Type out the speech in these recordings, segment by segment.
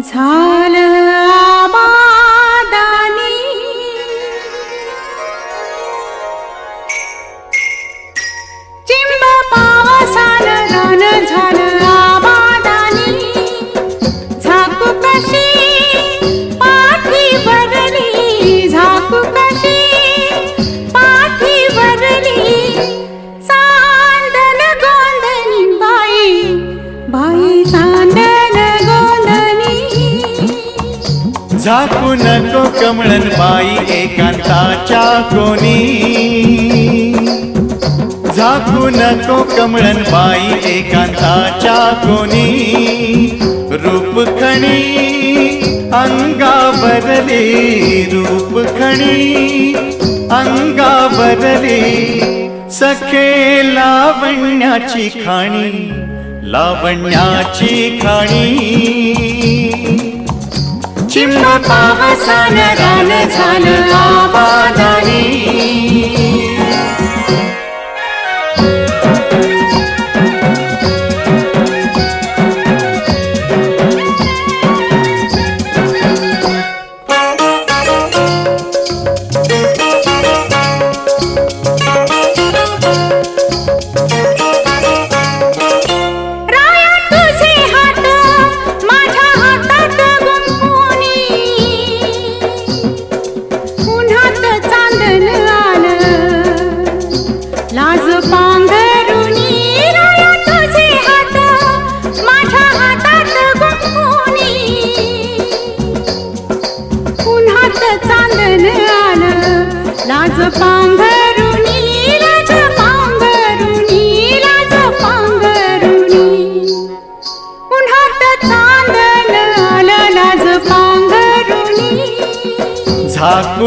झालं नको कमळन बाई एकांताच्या कोणी. झाकू नको कमळन बाई एकांताच्या कोणी. रूपखणी अंगा बदले रूप खणी अंगा बदले. सखे लावण्याची खाणी लावण्याची खाणी. चिंब पावसान रान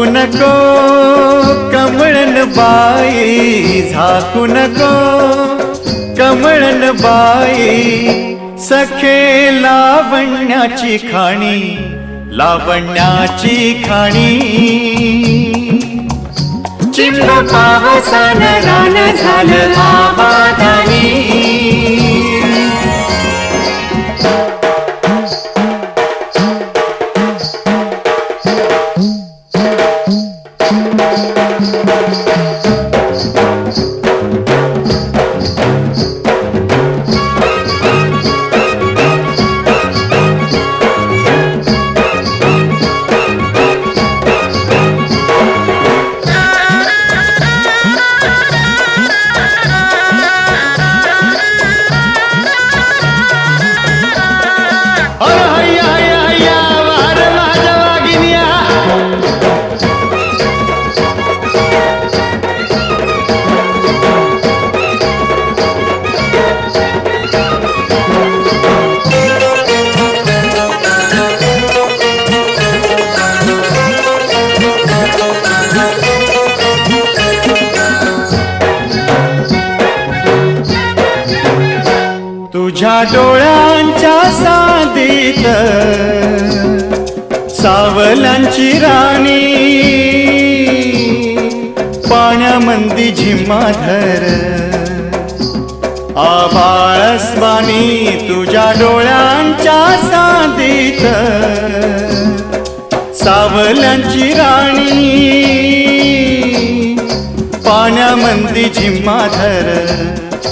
झाकू नको कमळन बाई झाकू नको. कमळन बाई सखे लावण्याची खाणी लावण्याची खाणी. चिंब पावसान रान झालं आबादानी. डोळ्यांच्या साधीत सावलांची राणी पाण्यामंदी झिम्माधर आबाळस्वानी तुझ्या डोळ्यांच्या साधीत सावलांची राणी. पाण्यामंदी झिम्माधर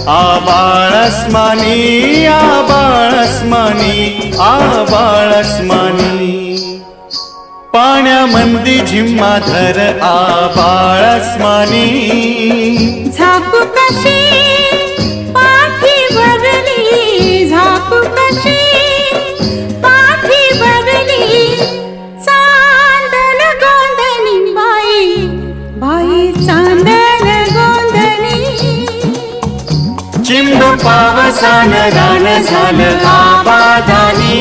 आबाळस्मानी आबाळस्मानी आबाळस्मानी पाण्यामंदी झिम्माधर आबाळस्मानी झापू कशी झालं आबादानी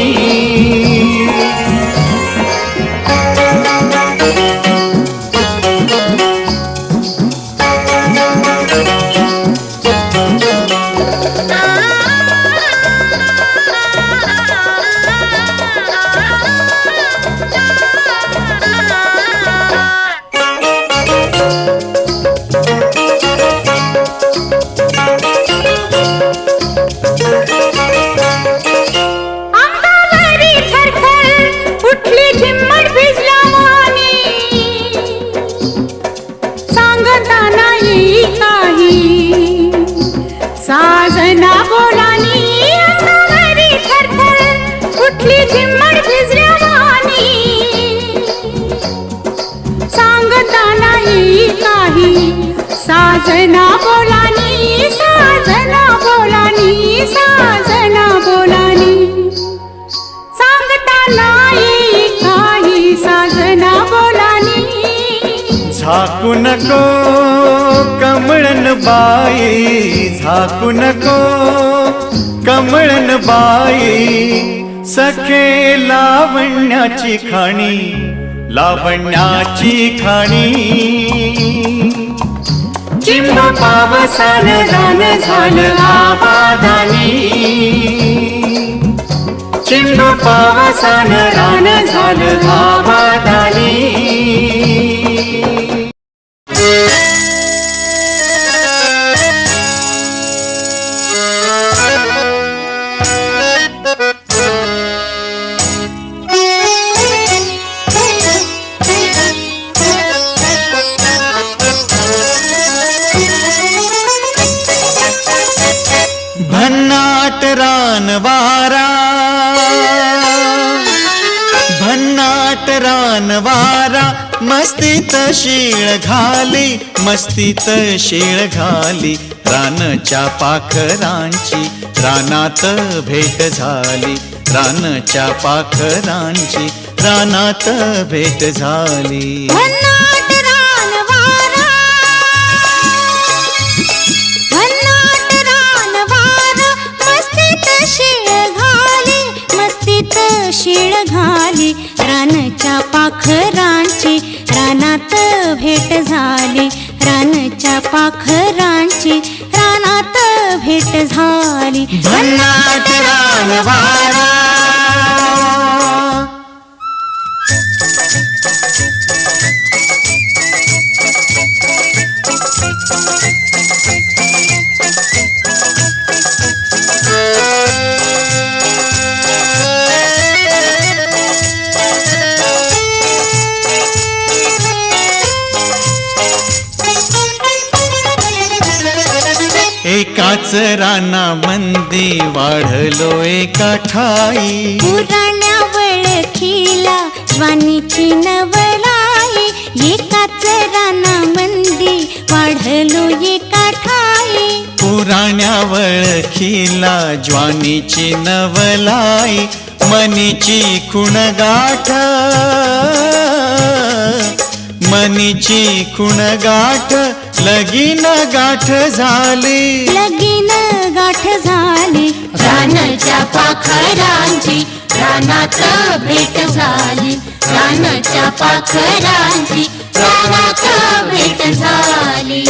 अंग जानाई काही. साजना बोलानी अंगावरी थरथर कुठली झिम्मड भिजल्या वाणी. सांगता नाही काही. साजना बोलानी झाकू नको कमळन बाई झाकू नको कमळन बाई. सखे लावण्याची खाणी लावण्याची खाणी. चिंब पावसान दान झालं आबादानी चिंब पावसान रान झालं आबादानी रान वारा। भन्नाट रान वारा। मस्तीत शीळ घाली मस्तीत शीळ घाली। रानच्या पाखरांची रानात भेट झाली। रानच्या पाखरांची रानात भेट झाली। शिळ घाली रानच्या पाखरांची रानात भेट झाली. रानच्या पाखरांची रानात भेट झाली. एकाच राना मंदी वाढलो एका ठाई पुराण्या वळखीला ज्वानीची नवलाई एकाच राना मंदी वाढलो एका ठाई पुराण्या वळखीला ज्वानीची नवलाई. मनीची खुण गाठ मनीची खुण गाठ लगीन गाठ झाली. लगीन गाठ झाली. रानाच्या पाखरांची रानात भेट झाली. रानाच्या पाखरांची रानात भेट झाली.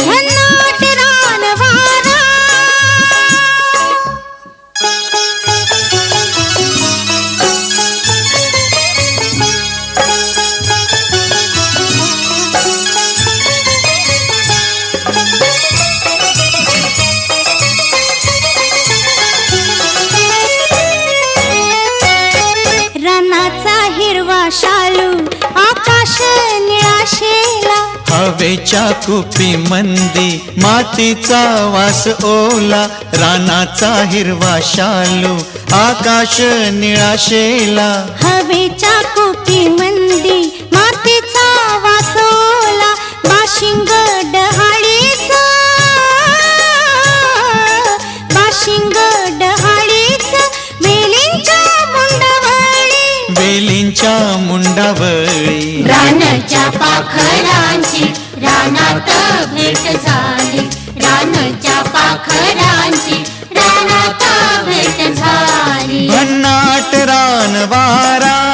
हवेच्या कुपी मंदी मातीचा वास ओला रानाचा हिरवा शालू आकाश निळाशेला हवेच्या कुपी मंदी मातीचा बाशिंग डहाळीचा. बाशिंग डहाळीचा वेलींच्या मुंडवळी. वेलींच्या मुंडावळी. रानाच्या पाखरांची रानात भेट झाली. रानच्या पाखरांची रानात भेट झाली. भन्नाट रानवारा